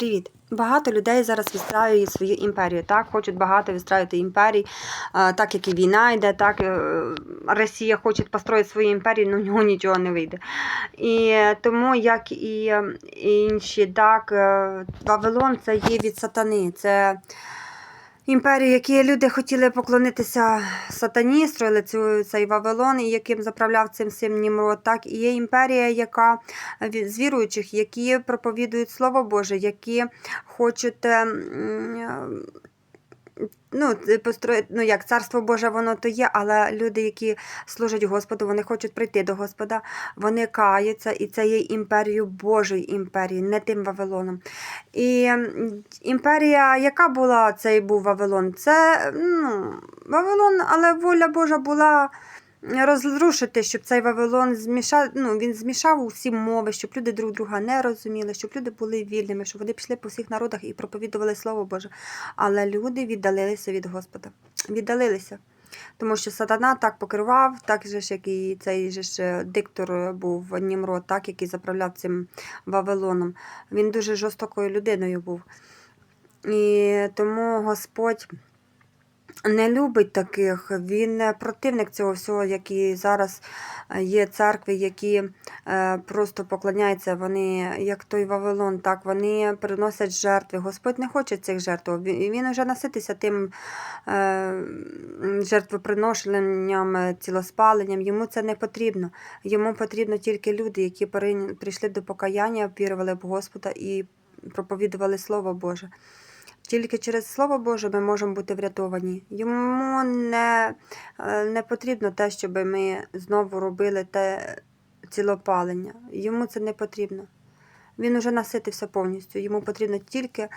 Привіт! Багато людей зараз відстраює свою імперію. Так, хочуть багато відстраювати імперій, так як і війна йде, так е, Росія хоче построїти свою імперію, але в нього нічого не вийде. І тому, як і е, інші, так, е, Вавилон це є від сатани. Це імперії, які люди хотіли поклонитися сатані, строїли цю, цей Вавилон, і яким заправляв цим всім Німрод. Так, і є імперія, яка з віруючих, які проповідують Слово Боже, які хочуть. Ну, построїти, ну як царство Боже, воно то є, але люди, які служать Господу, вони хочуть прийти до Господа, вони каються, і це є імперією Божої імперії, не тим Вавилоном. І імперія, яка була цей був Вавилон? Це ну, Вавилон, але воля Божа була розрушити, щоб цей Вавилон змішав, ну, він змішав усі мови, щоб люди друг друга не розуміли, щоб люди були вільними, щоб вони пішли по всіх народах і проповідували Слово Боже. Але люди віддалилися від Господа. Віддалилися. Тому що сатана так покерував, так же ж, як і цей же ж е, диктор був Німрод, так, який заправляв цим Вавилоном. Він дуже жорстокою людиною був. І тому Господь не любить таких. Він е, противник цього всього, які зараз е, є церкви, які е, просто поклоняються. Вони, як той Вавилон, так вони приносять жертви. Господь не хоче цих жертв. Він вже наситися тим е, жертвоприношенням, е, цілоспаленням. Йому це не потрібно. Йому потрібно тільки люди, які прийшли до покаяння, вірували в Господа і проповідували Слово Боже. Тільки через Слово Боже ми можемо бути врятовані. Йому не, е, не потрібно те, щоб ми знову робили те цілопалення. Йому це не потрібно. Він уже наситився повністю. Йому потрібно тільки,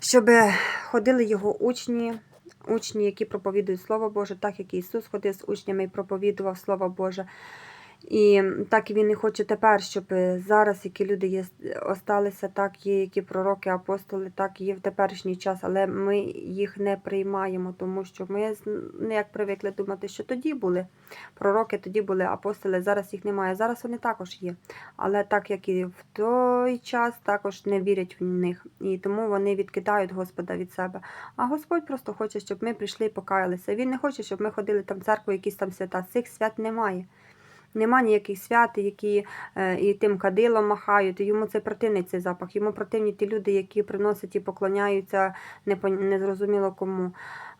щоб ходили його учні, учні, які проповідують Слово Боже, так як Ісус ходив з учнями і проповідував Слово Боже. І так він і хоче тепер, щоб зараз, які люди є, осталися, так є, які пророки, апостоли, так є в теперішній час, але ми їх не приймаємо, тому що ми як привикли думати, що тоді були пророки, тоді були апостоли, зараз їх немає. Зараз вони також є. Але так як і в той час також не вірять в них. І тому вони відкидають Господа від себе. А Господь просто хоче, щоб ми прийшли і покаялися. Він не хоче, щоб ми ходили там в церкву, якісь там свята. Цих свят немає. Нема ніяких свят, які е, і тим кадилом махають. Йому це противний цей запах. Йому противні ті люди, які приносять і поклоняються незрозуміло кому.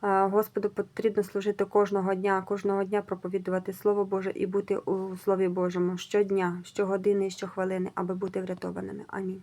Е, Господу потрібно служити кожного дня, кожного дня проповідувати Слово Боже і бути у Слові Божому щодня, щогодини щохвилини, аби бути врятованими. Амінь.